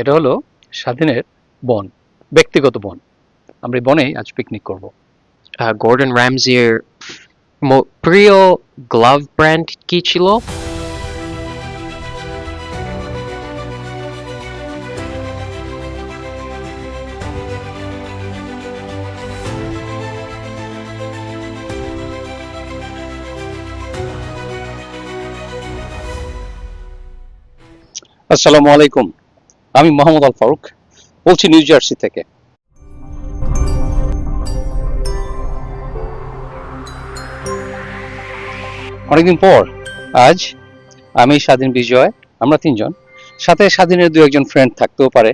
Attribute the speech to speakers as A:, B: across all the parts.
A: এটা হলো স্বাধীনের বন ব্যক্তিগত বন। আমরা এই বনেই আজ পিকনিক করব।
B: গর্ডন র্যামজির প্রিয় গ্লাভ ব্র্যান্ড কি ছিল?
A: আসসালামু আলাইকুম। আমি মোহাম্মদ আল ফারুক, বলছি নিউ জার্সি থেকে। অনেকদিন পর, আজ আমি স্বাধীন বিজয়, আমরা তিনজন। সাথে স্বাধীনের দু একজন ফ্রেন্ড থাকতেও পারে।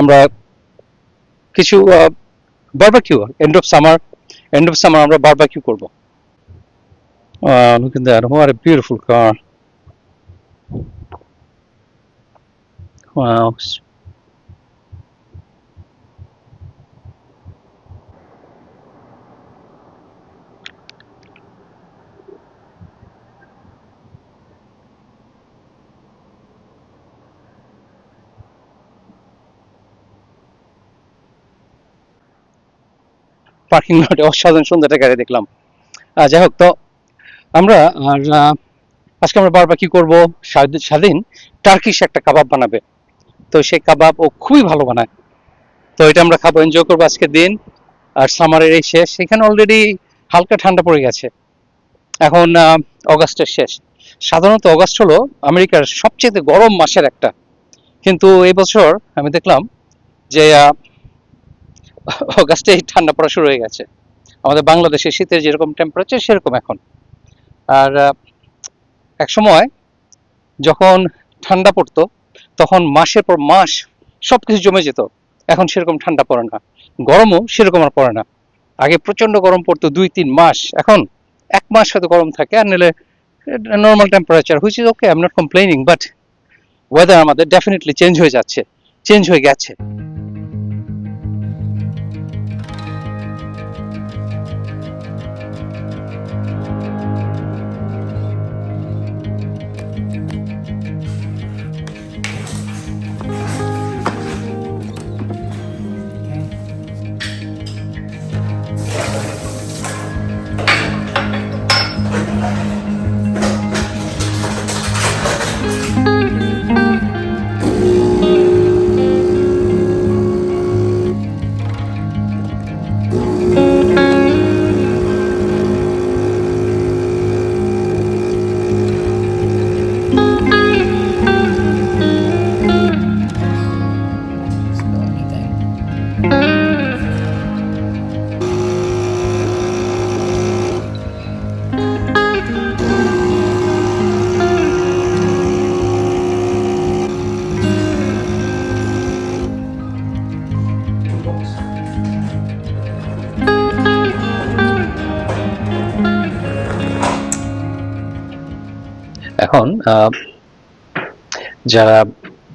A: আমরা কিছু barbecue end of summer end of summer আমরা বারবাকিউ করব। A beautiful car Wow. Parking লটে অসাধারণ সুন্দর একটা গাড়ি দেখলাম। যাই হোক, তো আমরা আর আজকে আমরা বারবার কি করব? স্বাধীন টার্কিশ একটা কাবাব বানাবে। তো সেই কাবাব ও খুবই ভালো বানায়। তো এটা আমরা খাব এনজয় করব আজকের দিন। আর সামারের এই শেষ, এখানে অলরেডি হালকা ঠান্ডা পড়ে গেছে। এখন অগাস্টের শেষ। সাধারণত অগাস্ট হলো আমেরিকার সবচেয়ে গরম মাসের একটা। কিন্তু এই বছর আমি দেখলাম যে অগাস্টে ঠান্ডা পড়া শুরু হয়ে গেছে। আমাদের বাংলাদেশে শীতের যেরকম টেম্পারেচার সেরকম এখন। আর এক সময় যখন ঠান্ডা পড়তো তখন মাসের পর মাস সবকিছু জমে যেত। এখন সেরকম ঠান্ডা পড়ে না। গরমও সেরকম আর পড়ে না। আগে প্রচণ্ড গরম পড়তো দুই, তিন মাস। এখন এক মাস হয়তো গরম থাকে, আর নিলে normal temperature which is okay I am not complaining but weather আমাদের ডেফিনেটলি চেঞ্জ হয়ে যাচ্ছে চেঞ্জ হয়ে গেছে। যারা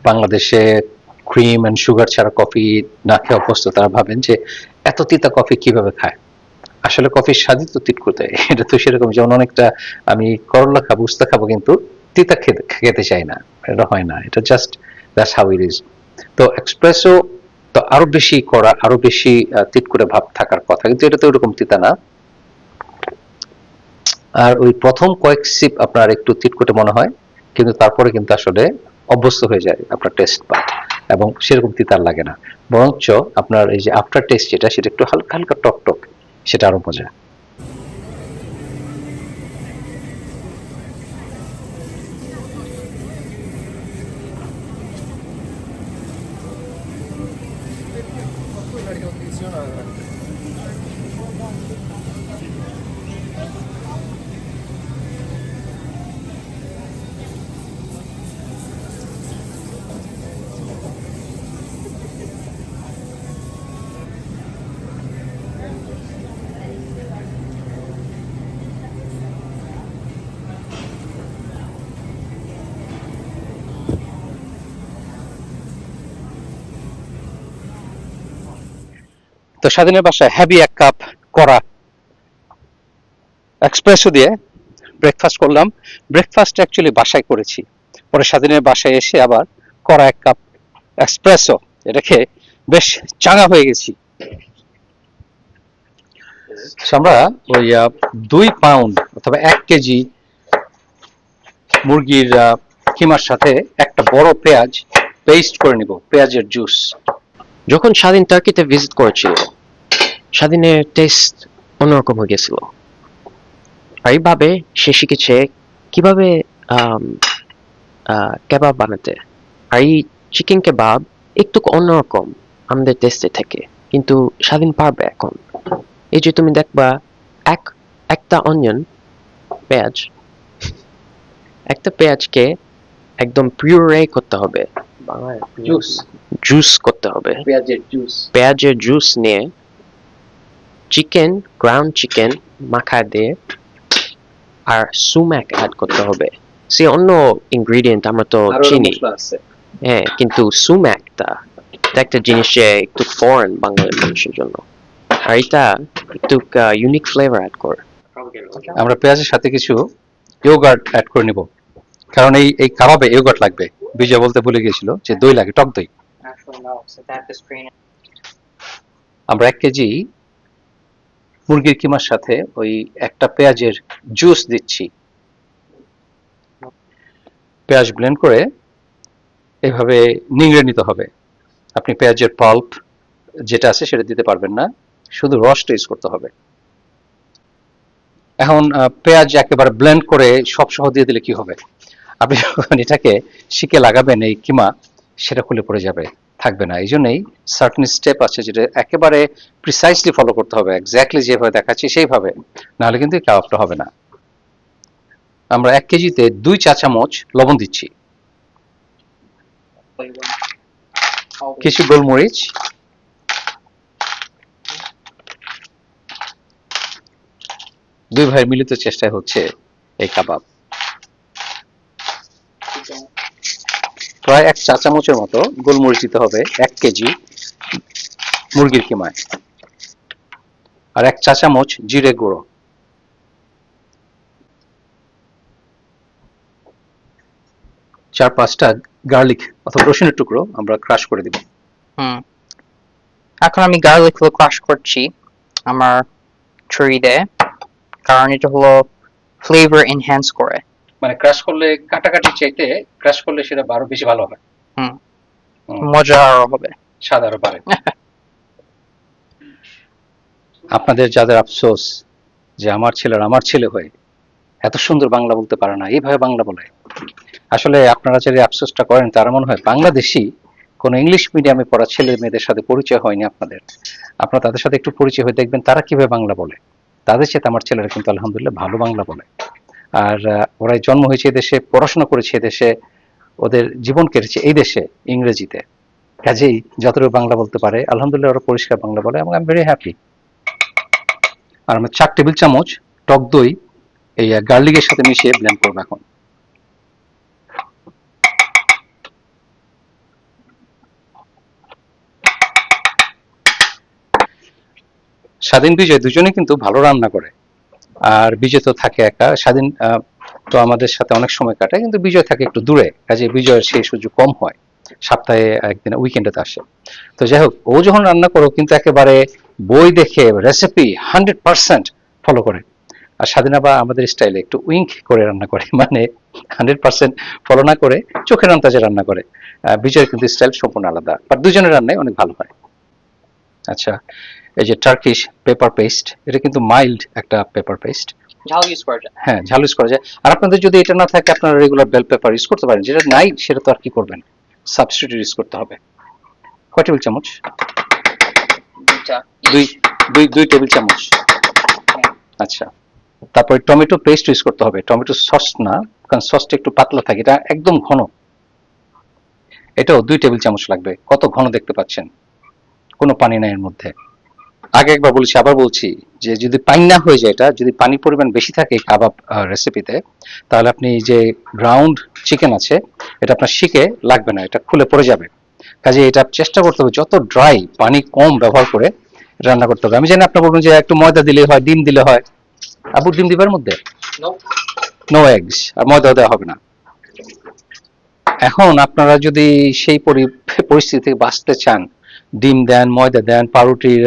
A: বাংলাদেশে ক্রিম এন্ড সুগার ছাড়া কফি না খেয়ে অভ্যস্ত, তারা ভাবেন যে এত তিতা কফি কীভাবে খায় আসলে কফির স্বাদই তো তিত করতে। এটা তো সেরকম যেমন অনেকটা আমি করলা খাব, উস্তা খাব, কিন্তু তিতা খেতে খেতে চাই না, এটা হয় না, এটা just that's how it is তো এক্সপ্রেসও তো আরও বেশি করা, আরও বেশি তিত করে ভাব থাকার কথা, কিন্তু এটা তো ওরকম তিতা না আর ওই প্রথম কয়েক সিপ আপনার একটু তিটকুটে মনে হয়, কিন্তু তারপরে কিন্তু আসলে অভ্যস্ত হয়ে যায় আপনার টেস্ট পাত এবং সেরকম তিতার লাগে না। বরঞ্চ আপনার এই যে আফটার টেস্ট যেটা, সেটা একটু হালকা হালকা টক টক সেটা আরও মজা। তো স্বাধীনের বাসায় হ্যাভি এক কাপ করা এক্সপ্রেসও দিয়ে ব্রেকফাস্ট করলাম। ব্রেকফাস্ট অ্যাকচুয়ালি বাসায় করেছি। পরে স্বাধীনের বাসায় এসে আবার করা এক কাপ এক্সপ্রেসো এটা খেয়ে বেশ চাঙা হয়ে গেছি। আমরা ওই দুই পাউন্ড অথবা এক কেজি মুরগির কিমার সাথে একটা বড় পেঁয়াজ পেস্ট করে নিব, পেঁয়াজের জুস
B: যখন স্বাধীন টার্কিতে ভিজিট করেছিল স্বাধীনের টেস্ট অন্যরকম হয়ে গেছিল। আর এইভাবে সে শিখেছে কীভাবে কেবাব বানাতে। আর এই চিকেন কেবাব একটু অন্যরকম আমাদের টেস্টে থেকে, কিন্তু স্বাধীন পারবে এখন। এই যে তুমি দেখবা, এক, একটা অনিয়ন পেঁয়াজ, একটা পেঁয়াজকে একদম পিউরে করতে হবে। বাংলায়
A: জুস
B: জুস করতে হবে।
A: পেঁয়াজের জুস
B: পেঁয়াজের জুস নিয়ে চিকেন গ্রাউন্ড চিকেন মাখা দিয়ে আর সুম্যাক অ্যাড করতে হবে। সে অন্য ইনগ্রেডিয়েন্ট আমরা তো চিনি। হ্যাঁ কিন্তু সুম্যাকটা এটা একটা জিনিস একটু ফরেন বাঙালি মানুষের জন্য। আর এটা একটু ইউনিক ফ্লেভার অ্যাড করে।
A: আমরা পেঁয়াজের সাথে কিছু ইয়োগার্ট অ্যাড করে নিব। কারণ এই এই কাবাবে ইয়োগার্ট লাগবে। বিজয় বলতে ভুলে গিয়েছিল যে দই লাগে, টক দই. আমরা এক কেজি মুরগির কিমার সাথে ওই একটা পেঁয়াজের জুস দিচ্ছি। পেঁয়াজ ব্লেন্ড করে এভাবে নিংড়ে নিতে হবে। আপনি পেঁয়াজের পাল্প যেটা আছে সেটা দিতে পারবেন না, শুধু রসটা ইউজ করতে হবে। এখন পেঁয়াজ একেবারে ব্লেন্ড করে সব সহ দিয়ে দিলে কি হবে? আপনি যখন এটাকে শিকে লাগাবেন, এই কিমা, সেটা খুলে পড়ে যাবে, থাকবে না। এই জন্যই সার্টেন স্টেপ আছে যেটা একেবারে প্রিসাইসলি ফলো করতে হবে। এক্স্যাক্টলি যেভাবে দেখাচ্ছি, সেইভাবে। নাহলে কিন্তু এই কাবাবটা হবে না। আমরা এক কেজিতে দুই চা চামচ লবণ দিচ্ছি। কিছু গোলমরিচ। দুই ভাই মিলিত চেষ্টায় হচ্ছে এই কাবাব। প্রায় এক চা চামচের মতো গোলমরিচ দিতে হবে, এক কেজি মুরগির কিমায়। আর এক চা চামচ জিরে গুঁড়ো। চার পাঁচটা গার্লিক অথবা রসুনের টুকরো আমরা ক্রাশ করে দিব।
C: এখন আমি গার্লিকগুলো ক্রাশ করছি আমার ছুরিতে কারণ এটা হলো ফ্লেভার এনহ্যান্স করে।
A: মানে ক্রাশ করলে কাটাকাটি চাইতে ক্রাশ করলে সেটা আরও বেশি ভালো।
C: হুম, মজা হবে।
A: স্বাদ আরও বাড়ে। আপনাদের যাদের আফসোস যে আমার ছেলের আমার ছেলে হয়ে এত সুন্দর বাংলা বলতে পারে না এইভাবে বাংলা বলে। আসলে আপনারা যে আফসোসটা করেন তার মনে হয় বাংলাদেশি কোনো ইংলিশ মিডিয়ামে পড়া ছেলে মেয়েদের সাথে পরিচয় হয়নি আপনাদের। আপনারা তাদের সাথে একটু পরিচয় হয়ে দেখবেন তারা কীভাবে বাংলা বলে। তাদের সাথে আমার ছেলেরা কিন্তু আলহামদুলিল্লাহ ভালো বাংলা বলে। আর ওরাই জন্ম হয়েছে দেশে, পড়াশোনা করেছে দেশে, ওদের জীবন কেটেছে এই দেশে, ইংরেজিতে। কাজেই যতটুকু বাংলা বলতে পারে, আলহামদুলিল্লাহ ওরা পরিষ্কার বাংলা বলে, এবং আই এম ভেরি হ্যাপি আর আমরা চার টেবিল চামচ, টক দই, এই গার্লিকের সাথে মিশিয়ে ব্লেন্ড করব এখন। স্বাধীন বিজয় দুজনে কিন্তু ভালো রান্না করে। আর বিজয় তো থাকে একা। স্বাধীন তো আমাদের সাথে অনেক সময় কাটায় কিন্তু বিজয় থাকে একটু দূরে, কাজে বিজয়ের সেই সুযোগ কম হয়। সপ্তাহে একদিন উইকেন্ডে আসে। তো যাই হোক, ও যখন রান্না করো কিন্তু একেবারে বই দেখে রেসিপি হান্ড্রেড পার্সেন্ট ফলো করে। আর স্বাধীন আবার আমাদের স্টাইলে একটু উইঙ্ক করে রান্না করে মানে হান্ড্রেড পার্সেন্ট ফলো না করে, চোখের আন্তাজে রান্না করে। বিজয়ের কিন্তু স্টাইল সম্পূর্ণ আলাদা। বাট দুজনের রান্নায় অনেক ভালো হয়। আচ্ছা এই যে টার্কিশ পেপার পেস্ট এটা কিন্তু মাইল্ড একটা পেপার পেস্ট
C: ঝাল ইউজ করা যায়।
A: হ্যাঁ ঝাল ইউজ করা যায়। আর আপনাদের যদি এটা না থাকে আপনারা রেগুলার বেল পেপার ইউজ করতে পারেন। যেটা নাই সেটা তো আর কি করবেন? সাবস্টিটিউট ইউজ করতে হবে। কয় টেবিল চামচ? দুই দুই দুই টেবিল চামচ। আচ্ছা তারপরে টমেটো পেস্ট ইউজ করতে হবে। টমেটো সস না কারণ সসটা একটু পাতলা থাকে এটা একদম ঘন। এটাও দুই টেবিল চামচ লাগবে। কত ঘন দেখতে পাচ্ছেন? কোনো পানি নাই এর মধ্যে। আগে একবার বলছি আবার বলছি যে যদি পানি না হয়ে যায় এটা যদি পানির পরিমাণ বেশি থাকে কাবাব রেসিপিতে তাহলে আপনি যে গ্রাউন্ড চিকেন আছে এটা আপনার শিখে লাগবে না এটা খুলে পড়ে যাবে। কাজে এটা চেষ্টা করতে হবে যত ড্রাই পানি কম ব্যবহার করে রান্না করতে হবে। আমি জানি আপনার বলবেন যে একটু ময়দা দিলে হয় ডিম দিলে হয়। আবু ডিম দিবার মধ্যে? নো এগস আর ময়দা দেওয়া হবে না। এখন আপনারা যদি সেই পরি- পরিস্থিতি থেকে বাঁচতে চান ডিম দেন, ময়দা দেন, পাউরুটির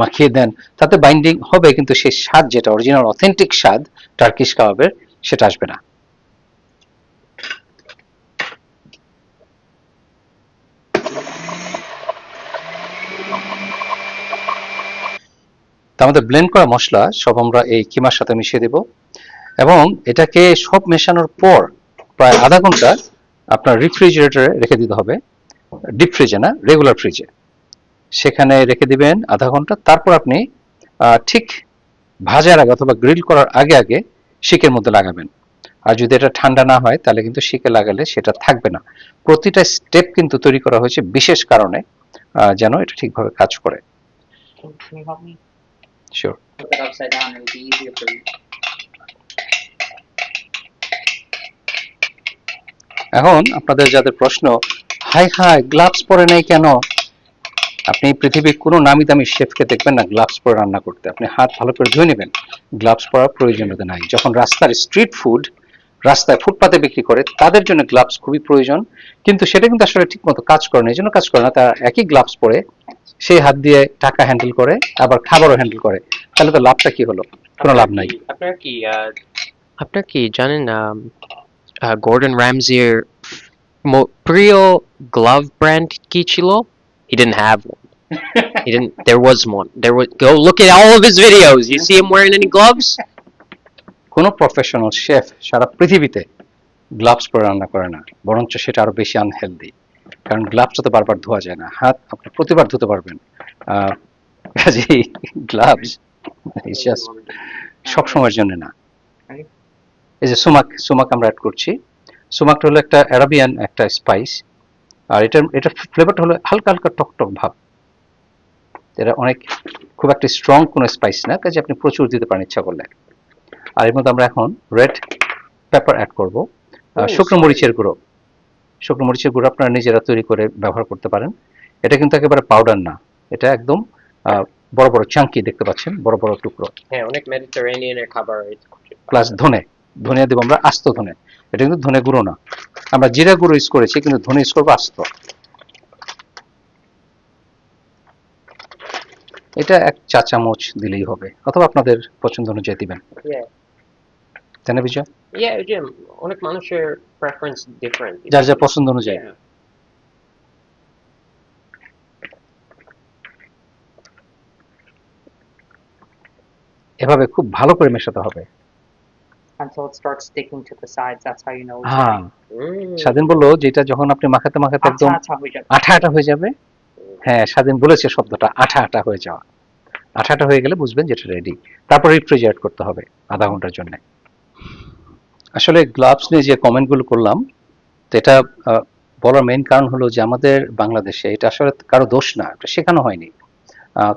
A: মাখিয়ে দেন, তাতে বাইন্ডিং হবে কিন্তু সেই স্বাদ যেটা অরিজিনাল অথেন্টিক স্বাদ টার্কিশ কাবাবের সেটা আসবে না। আমাদের ব্লেন্ড করা মশলা সব আমরা এই কিমার সাথে মিশিয়ে দেব। এবং এটাকে সব মেশানোর পর প্রায় আধা ঘণ্টা আপনার রেফ্রিজারেটরে রেখে দিতে হবে। ডিপ ফ্রিজে না রেগুলার ফ্রিজে সেখানে রেখে দিবেন আধা ঘণ্টা। তারপর আপনি ঠিক ভাজার আগে অথবা গ্রিল করার আগে আগে শিকের মধ্যে লাগাবেন। আর যদি এটা ঠান্ডা না হয় তাহলে কিন্তু শিকে লাগালে সেটা থাকবে না। প্রতিটা স্টেপ কিন্তু তৈরি করা হয়েছে বিশেষ কারণে যেন এটা ঠিকভাবে কাজ করে। শিওর. এখন আপনাদের যাদের প্রশ্ন হাই হাই গ্লাভস পরে নেই কেন? আপনি পৃথিবীর কোনো নামি দামি শেফকে দেখবেন না গ্লাভস পরে রান্না করতে। আপনি হাত ভালো করে ধুয়ে নেবেন গ্লাভস পরার প্রয়োজনীয়তা নাই। যখন রাস্তার স্ট্রিট ফুড রাস্তায় ফুটপাতে বিক্রি করে তাদের জন্য গ্লাভস খুবই প্রয়োজন। কিন্তু সেটা কিন্তু আসলে ঠিক মতো কাজ করে না এই জন্য কাজ করে না। তারা একই গ্লাভস পরে সেই হাত দিয়ে টাকা হ্যান্ডেল করে আবার খাবারও হ্যান্ডেল করে। তাহলে তো লাভটা কি হলো? কোনো লাভ নাই।
B: আপনার কি আপনার কি জানেন গর্ডন র্যামজির প্রিয় গ্লাভ ব্র্যান্ড কি ছিল he didn't have one. He didn't there was one. There was go look at all of his videos. You see him wearing any gloves?
A: কোনো প্রফেশনাল শেফ সারা পৃথিবীতে গ্লাভস পরে রান্না করে না বরঞ্চ সেটা আরও বেশি আনহেলদি কারণ গ্লাভসটা তো বারবার ধোয়া যায় না। হাত আপনি প্রতিবার ধুতে পারবেন। কাজেই গ্লাভস জাস্ট সব সময়ের জন্য না। এই যে সুমাক সুমাক আমরা অ্যাড করছি। সুমাকটা হলো একটা অ্যারাবিয়ান একটা স্পাইস আর এটার এটা ফ্লেভারটা হলো হালকা হালকা টক টক ভাব। এটা অনেক খুব একটা স্ট্রং কোনো স্পাইস না কাজে আপনি প্রচুর দিতে পারেন ইচ্ছা করলে। আর এর মধ্যে আমরা এখন রেড পেপার অ্যাড করব। শুকনো মরিচের গুঁড়ো। শুকনো মরিচের গুঁড়ো আপনারা নিজেরা তৈরি করে ব্যবহার করতে পারেন। এটা কিন্তু একেবারে পাউডার না। এটা একদম বড় বড় চাঙ্কি দেখতে পাচ্ছেন বড় বড় টুকরো।
B: হ্যাঁ অনেক মেডিটেরেনিয়ানের খাবার।
A: প্লাস ধনে। ধনিয়া দেবো আমরা আস্ত ধনে। এটা কিন্তু ধনে গুঁড়ো না। আমরা জিরা গুঁড়ো ইউজ করেছি কিন্তু ধনে ইউজ করব আস্ত। এটা এক চা চামচ দিলেই হবে অথবা আপনাদের পছন্দ অনুযায়ী দিবেন। তাই না বিজয়?
B: অনেক মানুষের প্রেফারেন্স ডিফারেন্ট
A: যার যার পছন্দ অনুযায়ী। এভাবে খুব ভালো করে মেশাতে হবে।
C: Until it starts sticking to the sides. That's how you know it's
A: হ্যাঁ।
C: right.
A: স্বাধীন বলল যেটা যখন আপনি মাখাতে মাখাতে একদম
C: আচ্ছা আচ্ছা হয়ে যাবে।
A: আঠা আঠা হয়ে যাবে। হ্যাঁ স্বাধীন বলেছে শব্দটা আঠা আঠা হয়ে যাওয়া। আঠা আঠা হয়ে গেলে বুঝবেন যেটা রেডি তারপর রেফ্রিজারেট করতে হবে আধা ঘণ্টার জন্য। আসলে গ্লাভস নিয়ে যে কমেন্টগুলো করলাম তো এটা আহ, বলার মেইন কারণ হলো যে আমাদের বাংলাদেশে এটা আসলে কারও দোষ না এটা শেখানো হয়নি।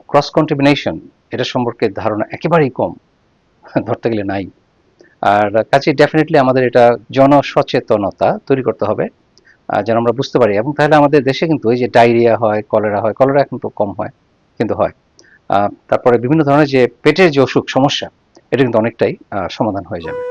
A: ক্রস কন্টামিনেশন এটা সম্পর্কে ধারণা একেবারেই কম। ধরতে গেলে নাই। আর কাজে ডেফিনেটলি আমাদের এটা জনসচেতনতা তৈরি করতে হবে যেন আমরা বুঝতে পারি। এবং তাহলে আমাদের দেশে কিন্তু ওই যে ডায়রিয়া হয়, কলেরা হয়, কলেরা এখন তো কম হয়, কিন্তু হয়। তারপরে বিভিন্ন ধরনের যে পেটের যে অসুখ, সমস্যা, এটা কিন্তু অনেকটাই সমাধান হয়ে যাবে।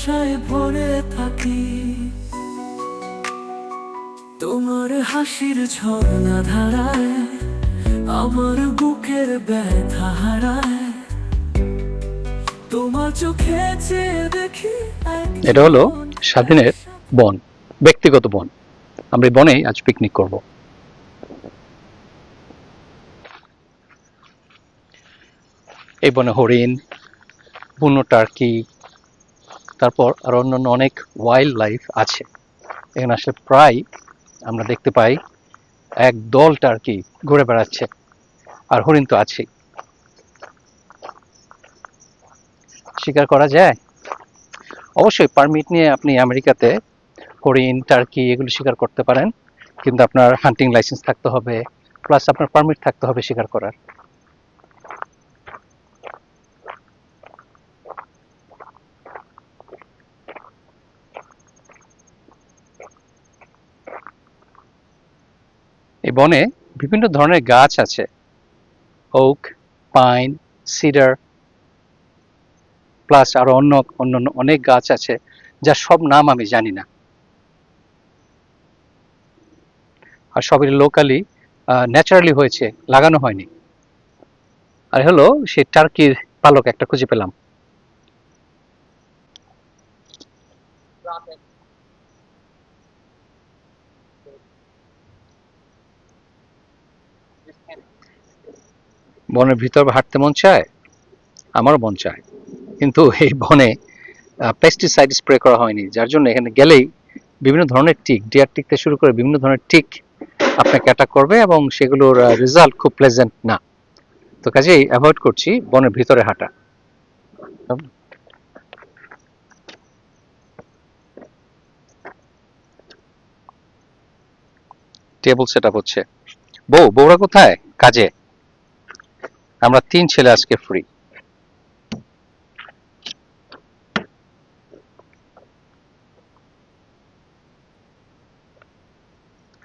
D: ভালোবাসায় ভরে থাকি। তোমার হাসির ঝর্ণা ধারায়, আমার বুকের ব্যথা হারায়। তোমার চোখে দেখি
A: এটা হলো স্বাধীনের বন, ব্যক্তিগত বন। আমরা বনেই আজ পিকনিক করব। এই বনে হরিণ, বুনো টার্কি তারপর আর অন্যান্য অনেক ওয়াইল্ড লাইফ আছে। এখানে আসলে প্রায় আমরা দেখতে পাই এক দল টার্কি ঘুরে বেড়াচ্ছে, আর হরিণ তো আছেই। শিকার করা যায়? অবশ্যই পারমিট নিয়ে আপনি আমেরিকাতে হরিণ, টার্কি এগুলো শিকার করতে পারেন, কিন্তু আপনার হান্টিং লাইসেন্স থাকতে হবে প্লাস আপনার পারমিট থাকতে হবে শিকার করার। এই বনে বিভিন্ন ধরনের গাছ আছে। ওক পাইন সিডার প্লাস আরও অন্য অন্য অনেক গাছ আছে, যার সব নাম আমি জানি না। আর সবই লোকালি ন্যাচারালি হয়েছে, লাগানো হয়নি। আর হলো, সেই টার্কির পালক একটা খুঁজে পেলাম। বনের ভিতর হাঁটতে মন চায়, আমারও মন চায়। কিন্তু এই বনে পেস্টিসাইড স্প্রে করা হয়নি, যার জন্য এখানে গেলেই বিভিন্ন ধরনের টিক ডিয়ার টিক থেকে শুরু করে বিভিন্ন ধরনের টিক আপনাকে অ্যাটাক করবে এবং সেগুলোর রেজাল্ট খুব প্লেজেন্ট না। তো কাজেই অ্যাভয়েড করছি বনের ভিতরে হাঁটা। টেবিল সেট আপ হচ্ছে। বউ, বউরা কোথায়? কাজে। আমরা তিন ছেলে আজকে ফ্রি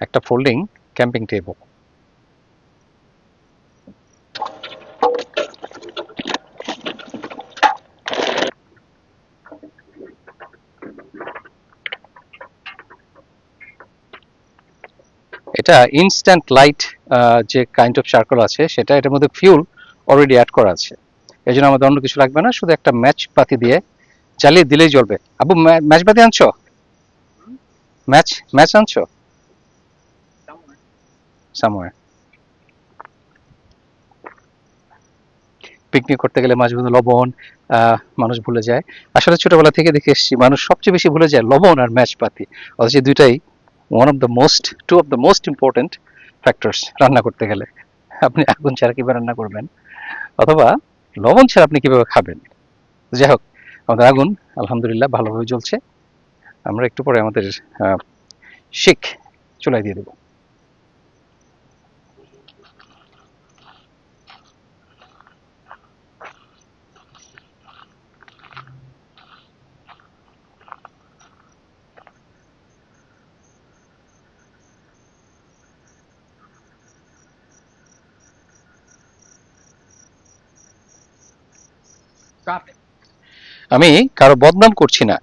A: একটা ফোল্ডিং ক্যাম্পিং টেবিল এটা ইনস্ট্যান্ট লাইট যে কাইন্ড অফ চারকোল আছে, সেটা এটার মধ্যে ফিউল অলরেডি অ্যাড করা আছে। এই জন্য আমাদের অন্য কিছু লাগবে না, শুধু একটা ম্যাচ পাতি দিয়ে জ্বালিয়ে দিলেই জ্বলবে। আবু ম্যাচ বাতি আনছো? ম্যাচ ম্যাচ আনছো? সামওয়্যার পিকনিক করতে গেলে মাঝে মধ্যে লবণ মানুষ ভুলে যায়। আসলে ছোটবেলা থেকে দেখে এসেছি, মানুষ সবচেয়ে বেশি ভুলে যায় লবণ আর ম্যাচ পাতি অথচ দুইটাই one of the most two of the most important factors রান্না করতে গেলে। আপনি আগুন ছাড়া কীভাবে রান্না করবেন? অথবা লবণ ছাড়া আপনি কীভাবে খাবেন? যাই হোক, আমাদের আগুন আলহামদুলিল্লাহ ভালোভাবে জ্বলছে। আমরা একটু পরে আমাদের শিখ চুলাই দিয়ে দেবো। আমি কারও বদনাম করছি না।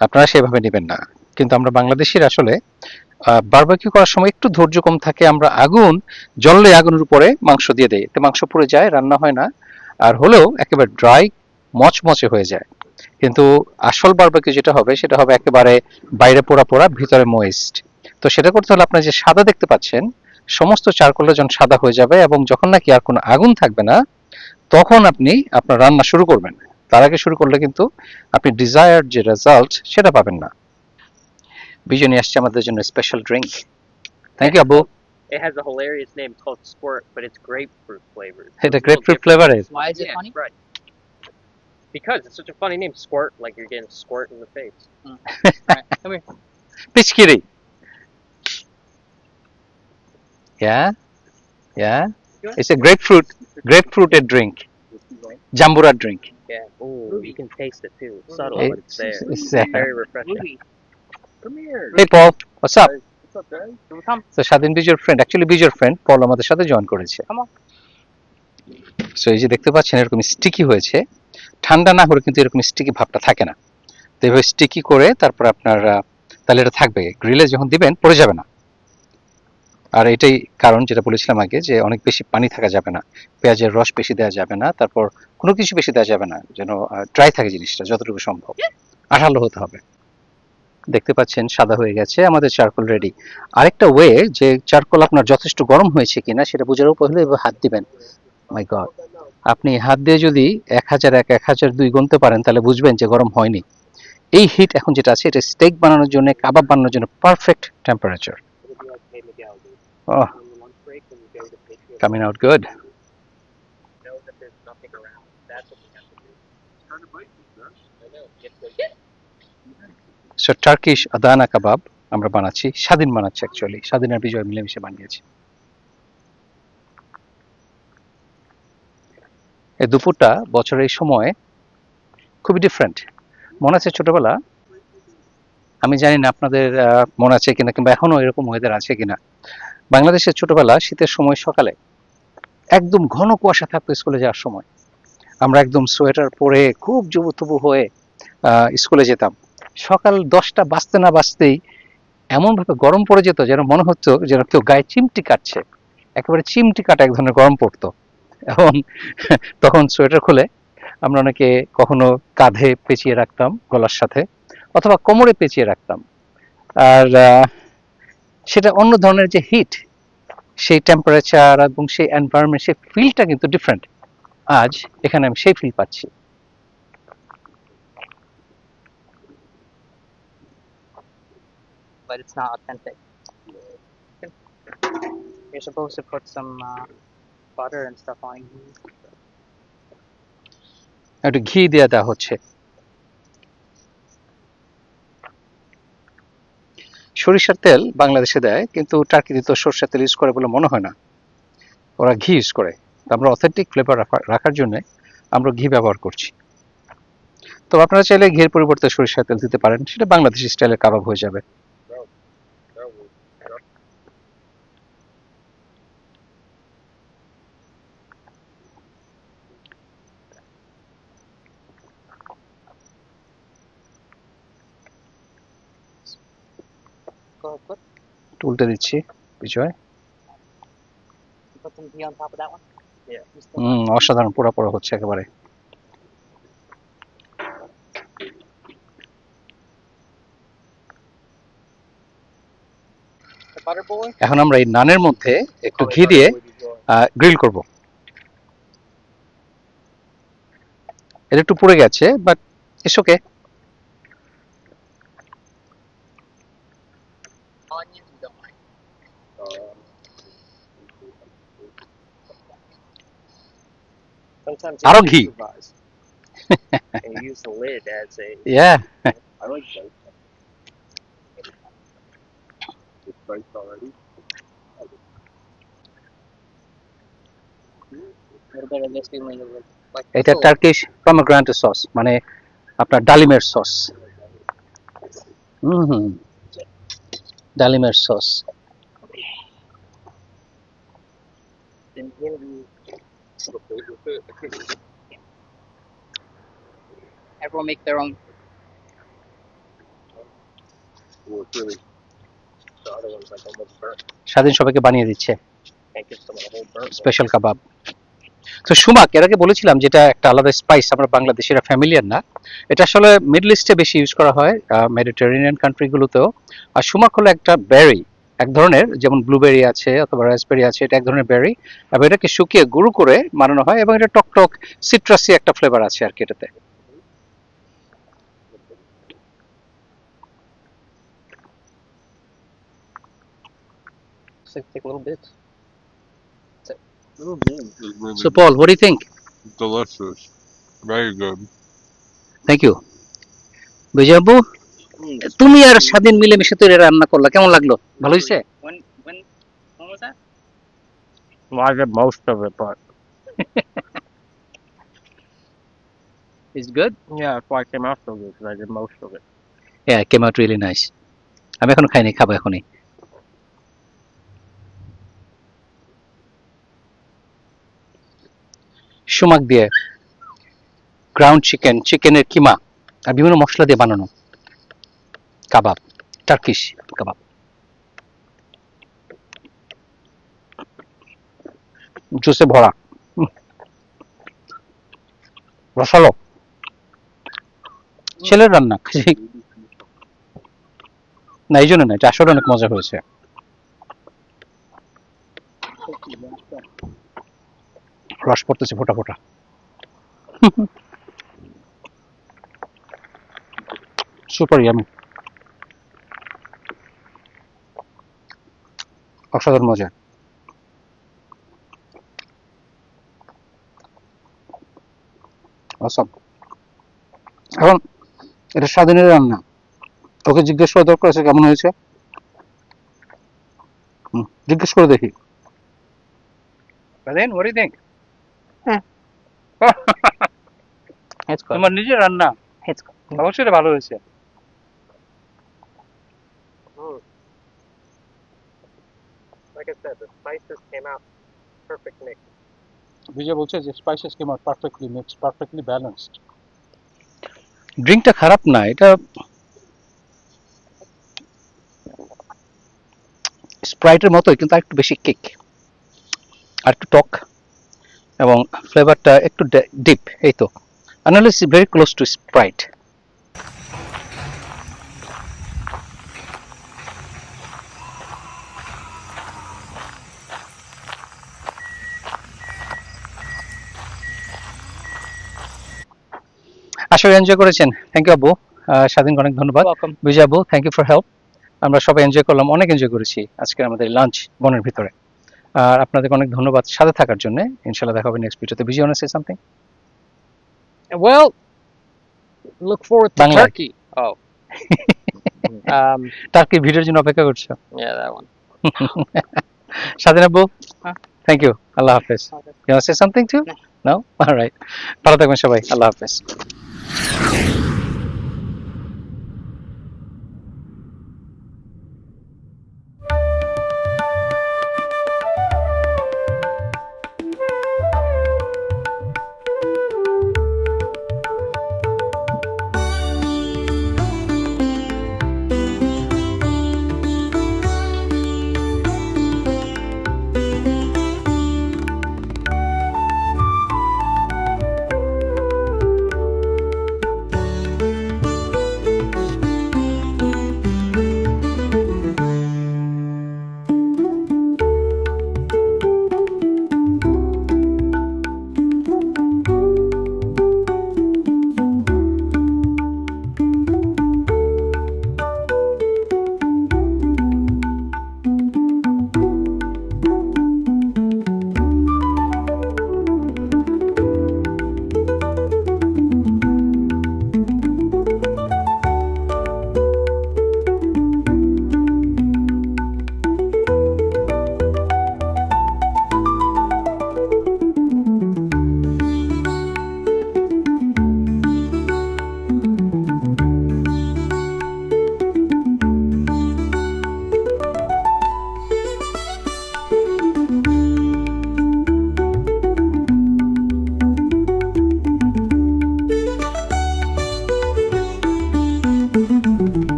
A: আপনারা সেভাবে নেবেন না। কিন্তু আমরা বাংলাদেশের আসলে বারবাকিউ করার সময় একটু ধৈর্য কম থাকে, আমরা আগুন জ্বললে আগুনের উপরে মাংস দিয়ে দেই। এতে মাংস পুড়ে যায়, রান্না হয় না। আর হলেও একেবারে ড্রাই মচমচে হয়ে যায়। কিন্তু আসল বারবাকিউ যেটা হবে, সেটা হবে একেবারে বাইরে পোড়া পোড়া, ভিতরে মোয়েস্ট তো সেটা করতে হলে আপনার যে সাদা দেখতে পাচ্ছেন, সমস্ত চারকোলটা যখন সাদা হয়ে যাবে এবং যখন নাকি আর কোনো আগুন থাকবে না তখন আপনি আপনার রান্না শুরু করবেন তার আগে শুরু করলে কিন্তু আপনি ডিজায়ার্ড যে রেজাল্ট সেটা পাবেন না বিজয় নিয়ে আসছে আমাদের জন্য special drink thank you Abu
E: It has a hilarious name called Squirt, but it's grapefruit flavored. so a little
A: grapefruit
E: different.
A: ফ্লেভারের
C: Why is it
E: Yeah,
C: funny?
E: Right. Because it's such a funny name, Squirt, like you're getting squirt in the face. Mm.
C: Right, come here.
A: পিচকিরি Yeah, yeah. It's a grapefruit,
C: গ্রেপফ্রুটের
A: drink জাম্বুরা drink friend actually আমাদের সাথে join করেছে। এই যে দেখতে পাচ্ছেন এরকম স্টিকি হয়েছে। ঠান্ডা না হলে কিন্তু এরকম স্টিকি ভাবটা থাকে না। তো এভাবে স্টিকি করে তারপর আপনার তাহলে এটা থাকবে। গ্রিলে যখন দিবেন পড়ে যাবে না। আর এটাই কারণ যেটা বলেছিলাম আগে যে অনেক বেশি পানি থাকা যাবে না পেঁয়াজের রস বেশি দেওয়া যাবে না তারপর কোনো কিছু বেশি দেওয়া যাবে না যেন ড্রাই থাকে জিনিসটা যতটুকু সম্ভব। আঠালো হতে হবে। দেখতে পাচ্ছেন সাদা হয়ে গেছে আমাদের চারকোল রেডি আরেকটা ওয়ে যে চারকোল আপনার যথেষ্ট গরম হয়েছে কিনা সেটা বোঝার উপর হলে হাত দিবেন। মাই গড আপনি হাত দিয়ে যদি এক হাজার এক এক হাজার দুই গুনতে পারেন তাহলে বুঝবেন যে গরম হয়নি। এই হিট এখন যেটা আছে এটা স্টেক বানানোর জন্য কাবাব বানানোর জন্য perfect temperature Oh. Coming out good.
E: Know that there's nothing around. That's what we have to do. Kind of bites, I know.
A: Get so Turkish Adana kebab আমরা বানাচ্ছি স্বাধীন বানাচ্ছি অ্যাকচুয়ালি স্বাধীনের বিজয় মিলেমিশে বানিয়েছি এই দুপুরটা বছরের সময় খুবই ডিফারেন্ট মনে আছে ছোটবেলা আমি জানি না আপনাদের মনে আছে কিনা কিংবা এখনও এরকম ওয়েদার আছে কিনা। বাংলাদেশের ছোটবেলা শীতের সময় সকালে একদম ঘন কুয়াশা থাকতো স্কুলে যাওয়ার সময়। আমরা একদম সোয়েটার পরে খুব জবুতবু হয়ে স্কুলে যেতাম। সকাল দশটা বাজতে না বাজতেই এমনভাবে গরম পড়ে যেত যেন মনে হতো যেন কেউ গায়ে চিমটি কাটছে। একেবারে চিমটি কাটা এক ধরনের গরম পড়তো। এবং তখন সোয়েটার খুলে আমরা অনেকে কখনো কাঁধে পেঁচিয়ে রাখতাম গলার সাথে। অথবা কোমরে পেঁচিয়ে রাখতাম আর সেটা অন্য ধরনের যে হিট সেই টেম্পারেচার এবং সেই এনভায়রনমেন্ট সেই ফিলটা কিন্তু ডিফারেন্ট আজ এখানে আমি সেই ফিল পাচ্ছি
C: but it's not authentic. You're supposed to put some uh, butter and stuff on it.
A: একটু ঘি দিয়ে দেওয়া হচ্ছে সরিষার তেল বাংলাদেশে দেয়, কিন্তু টার্কিতে তো সরষের তেল ইউজ করে বলে মনে হয় না। ওরা ঘি ইউজ করে। আমরা অথেন্টিক ফ্লেভার রাখার জন্য আমরা ঘি ব্যবহার করছি। তো আপনারা চাইলে ঘির পরিবর্তে সরিষার তেল দিতে পারেন, সেটা বাংলাদেশি স্টাইলের কাবাব হয়ে যাবে
C: Go ahead, put,
A: একটু উল্টে দিচ্ছি বিজয়
C: put some ghee on top of that one.
E: Yeah.
C: দিচ্ছি
A: হম অসাধারণ পোড়া পোড়া হচ্ছে একেবারে? এখন আমরা এই নানের মধ্যে একটু ঘি দিয়ে গ্রিল করব। এটা একটু পুড়ে গেছে but it's okay
C: Onions you don't like.
E: Sometimes আরও
A: ঘি। Yeah
E: I like. It's already.
C: Like
A: এটা টার্কিশ পমগ্রানেট সস মানে আপনার ডালিমের সস হুম হুম ডালিমের sauce
C: everyone make their own.
A: স্বাধীন সবাইকে বানিয়ে দিচ্ছে. স্পেশাল কাবাব তো সুমাক এর আগে বলেছিলাম যেটা একটা আলাদা স্পাইস আমরা বাংলাদেশিরা ফ্যামিলিয়ার না। এটা আসলে মিডল ইস্টে বেশি ইউজ করা হয় মেডিটেরিয়ান কান্ট্রিগুলোতেও আর সুমাক হলো একটা বেরি এক ধরনের যেমন ব্লুবেরি আছে অথবা রাসবেরি আছে এটা এক ধরনের বেরি এবং এটাকে শুকিয়ে গুঁড়ো করে বানানো হয় এবং এটা টক টক সিট্রাসি একটা ফ্লেভার আছে আর কি এটাতে।
E: Little
F: delicious. Very good.
A: বিজয়াবু তুমি আর স্বাধীন মিলে মিশে তৈরি রান্না করলা কেমন লাগল? ভালো হয়েছে? আমি এখন খাইনি খাব এখনই। সুমাক দিয়ে গ্রাউন্ড চিকেন চিকেনের কিমা আর বিভিন্ন মশলা দিয়ে বানানো। কাবাব টার্কিশ কাবাব জুসে ভরা রসালো ছেলের রান্না না এই জন্য না, এটা আসলে অনেক মজা হয়েছে। রস পড়তেছে ফোটা ফোটা। সুপার ইয়ামি অসাধারণ মজা। অসম এখন এটা স্বাধীনের রান্না। ওকে জিজ্ঞেস করা দরকার আছে কেমন হয়েছে? জিজ্ঞেস করে দেখি। দেন what do you think? তোমার নিজের রান্না? অবশ্যই এটা ভালো হয়েছে।
E: Like I said, the spices came out perfect mix.
A: Bijoy বলছে যে spices came out perfectly mixed perfectly balanced ড্রিঙ্কটা খারাপ না এটা স্প্রাইটের মতোই কিন্তু একটু বেশি কেক আর একটু টক এবং ফ্লেভারটা একটু ডিপ এই তো। Annalise very close to Sprite আশা করি এনজয় করেছেন। থ্যাংক ইউ আব্বু। আহ, স্বাধীনকে অনেক ধন্যবাদ। বিজয় আব্বু থ্যাংক ইউ ফর হেল্প আমরা সবাই এনজয় করলাম অনেক এনজয় করেছি আজকে আমাদের লাঞ্চ বনের ভিতরে। আর আপনাদেরকে অনেক ধন্যবাদ সাথে থাকার জন্য। ইনশাল্লাহ দেখা হবে নেক্সট ভিডিওতে Bijoy honour say something
E: Well, look forward to
A: Bangla.
E: turkey. Oh. um,
A: turkey ভিডিওর জন্য অপেক্ষা করছ?
E: Yeah, that one.
A: স্বাধীন আব্বু।
C: হ্যাঁ।
A: থ্যাংক ইউ আল্লাহ হাফেজ। You say something to know alright ভালো থাকবেন সবাই আল্লাহ হাফেজ